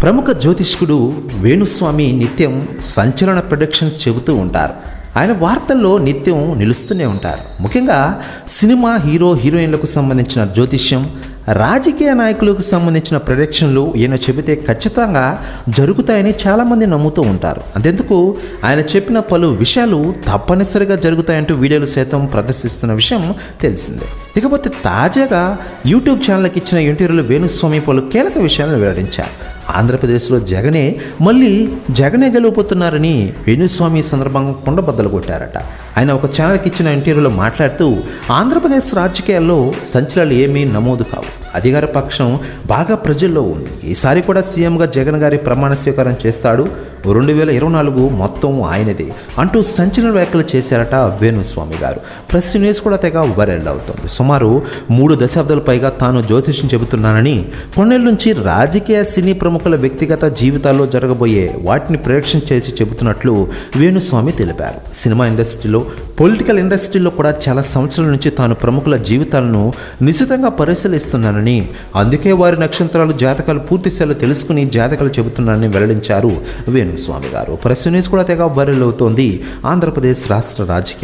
ప్రముఖ జ్యోతిష్కుడు వేణుస్వామి నిత్యం సంచలన ప్రొడక్షన్స్ చెబుతూ ఉంటారు. ఆయన వార్తల్లో నిత్యం నిలుస్తూనే ఉంటారు. ముఖ్యంగా సినిమా హీరో హీరోయిన్లకు సంబంధించిన జ్యోతిష్యం రాజకీయ నాయకులకు సంబంధించిన ప్రొడక్షన్లు ఈయన చెబితే ఖచ్చితంగా జరుగుతాయని చాలామంది నమ్ముతూ ఉంటారు. అంతెందుకు ఆయన చెప్పిన పలు విషయాలు తప్పనిసరిగా జరుగుతాయంటూ వీడియోలు సైతం ప్రదర్శిస్తున్న విషయం తెలిసిందే. ఇకపోతే తాజాగా యూట్యూబ్ ఛానల్కి ఇచ్చిన ఇంటర్వ్యూలో వేణుస్వామి పలు కీలక విషయాలను వెల్లడించారు. ఆంధ్రప్రదేశ్లో జగనే మళ్ళీ జగనే గెలిపోతున్నారని వేణుస్వామి సందర్భంగా కుండబద్దలు కొట్టారట. ఆయన ఒక ఛానల్కి ఇచ్చిన ఇంటర్వ్యూలో మాట్లాడుతూ ఆంధ్రప్రదేశ్ రాజకీయాల్లో సంచలనాలు ఏమీ నమోదు కావు. అధికార పక్షం బాగా ప్రజల్లో ఉంది. ఈసారి కూడా సీఎంగా జగన్ గారి ప్రమాణ స్వీకారం చేస్తాడు. రెండు వేల ఇరవై నాలుగు మొత్తం ఆయనదే అంటూ సంచలన వ్యాఖ్యలు చేశారట వేణుస్వామి గారు. ప్రెస్ న్యూస్ కూడా తెగ వైరల్ అవుతోంది. సుమారు మూడు దశాబ్దాల పైగా తాను జ్యోతిష్యం చెబుతున్నానని కొన్నేళ్ళ నుంచి రాజకీయ సినీ ప్రముఖుల వ్యక్తిగత జీవితాల్లో జరగబోయే వాటిని ప్రొడక్షన్ చేసి చెబుతున్నట్లు వేణుస్వామి తెలిపారు. సినిమా ఇండస్ట్రీలో పొలిటికల్ ఇండస్ట్రీలో కూడా చాలా సంవత్సరాల నుంచి తాను ప్రముఖుల జీవితాలను నిశితంగా పరిశీలిస్తున్నానని అందుకే వారి నక్షత్రాలు జాతకాలు పూర్తి స్థాయిలో తెలుసుకుని జాతకాలు చెబుతున్నానని వెల్లడించారు వేణు స్వామి గారు. ప్రెస్ న్యూస్ కూడా తెగ వైరల్ అవుతోంది. ఆంధ్రప్రదేశ్ రాష్ట్ర రాజకీయ